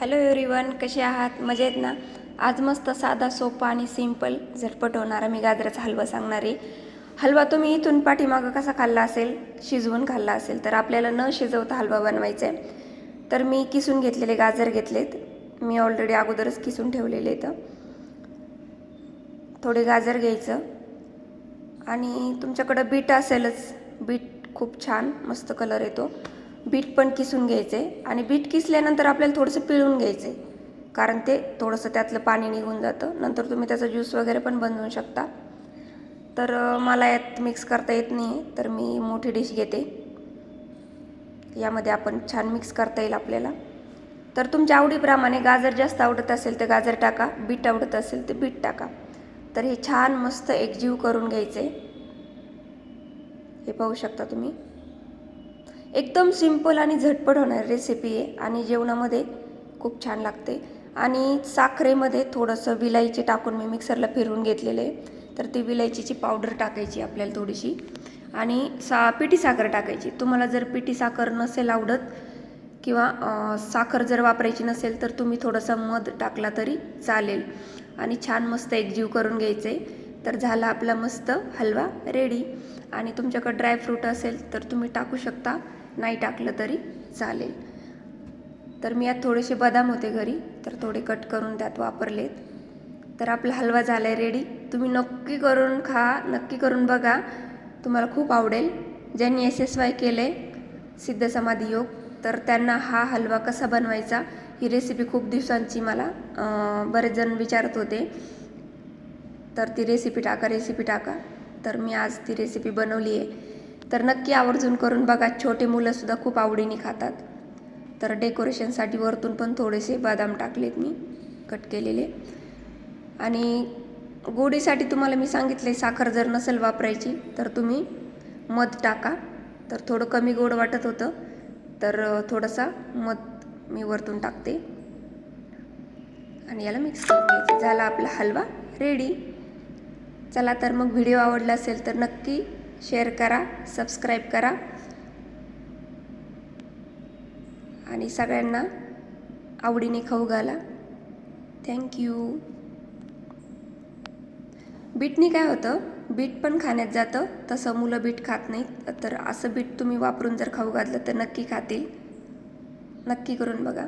Hello everyone कसे आहात? मजेत ना? आज मस्त साधा सोपा आणि सिंपल झटपट होणारा मी गाजराचा हलवा सांगणार आहे. हलवा तुम्ही इथून पाठीमागं कसा खाल्ला असेल शिजवून खाल्ला असेल तर आपल्याला न शिजवता हलवा बनवायचा आहे तर मी किसून घेतलेले गाजर घेतलेत. मी ऑलरेडी अगोदरच किसून ठेवलेले आहेत. थोडे गाजर घ्यायचं. आणि तुमच्याकडं बीट असेलच. बीट खूप छान मस्त कलर येतो. बीट पण किसून घ्यायचे आणि बीट किसल्यानंतर आपल्याला थोडंसं पिळून घ्यायचे. कारण ते थोडंसं त्यातलं पाणी निघून जातं. नंतर तुम्ही त्याचा ज्यूस वगैरे पण बनवू शकता. तर मला यात मिक्स करता येत नाही. आहे तर मी मोठी डिश घेते. यामध्ये आपण छान मिक्स करता येईल आपल्याला. तर तुमच्या आवडीप्रमाणे गाजर जास्त आवडत असेल तर गाजर टाका. बीट आवडत असेल तर बीट टाका. तर हे छान मस्त एकजीव करून घ्यायचे. हे पाहू शकता तुम्ही. एकदम सिंपल आणि झटपट होणारी रेसिपी आहे. आणि जेवणामध्ये खूप छान लागते. आणि साखरेमध्ये थोडंसं विलायची टाकून मी मिक्सरला फिरवून घेतलेलं आहे. तर ती विलायचीची पावडर टाकायची आपल्याला थोडीशी. आणि सा पिठी साखर टाकायची. तुम्हाला जर पिठी साखर नसेल आवडत किंवा साखर जर वापरायची नसेल तर तुम्ही थोडंसं मध टाकला तरी चालेल. आणि छान मस्त एकजीव करून घ्यायचं आहे तर झाला आपला मस्त हलवा रेडी आणि तुमच्याकडे ड्रायफ्रूट असेल तर तुम्ही टाकू शकता. नाही टाकलं तरी चालेल. तर मी यात थोडेसे बदाम होते घरी तर थोडे कट करून त्यात वापरलेत. तर आपला हलवा झाला आहे रेडी तुम्ही नक्की करून खा नक्की करून बघा. तुम्हाला खूप आवडेल. ज्यांनी एस एस वाय केलं आहे सिद्ध समाधी योग तर त्यांना हा हलवा कसा बनवायचा ही रेसिपी खूप दिवसांची मला बरेच जण विचारत होते. तर ती रेसिपी टाका रेसिपी टाका. तर मी आज ती रेसिपी बनवली आहे तर नक्की आवर्जून करून बघा छोटे मुलंसुद्धा खूप आवडीने खातात. तर डेकोरेशनसाठी वरतून पण थोडेसे बदाम टाकलेत मी कट केलेले. आणि गोडीसाठी तुम्हाला मी सांगितले साखर जर नसेल वापरायची तर तुम्ही मध टाका. तर थोडं कमी गोड वाटत होतं तर थोडासा मध मी वरतून टाकते. आणि याला मिक्स करून घ्यायचं. झाला आपला हलवा रेडी चला तर मग व्हिडिओ आवडला असेल तर नक्की शेअर करा सबस्क्राईब करा. आणि सगळ्यांना आवडीने खाऊ घाला. थँक्यू बीटनी काय होतं? बीट पण खाण्यात जातं. तसं मुलं बीट खात नाहीत. तर असं बीट तुम्ही वापरून जर खाऊ घातलं तर नक्की खातील. नक्की करून बघा.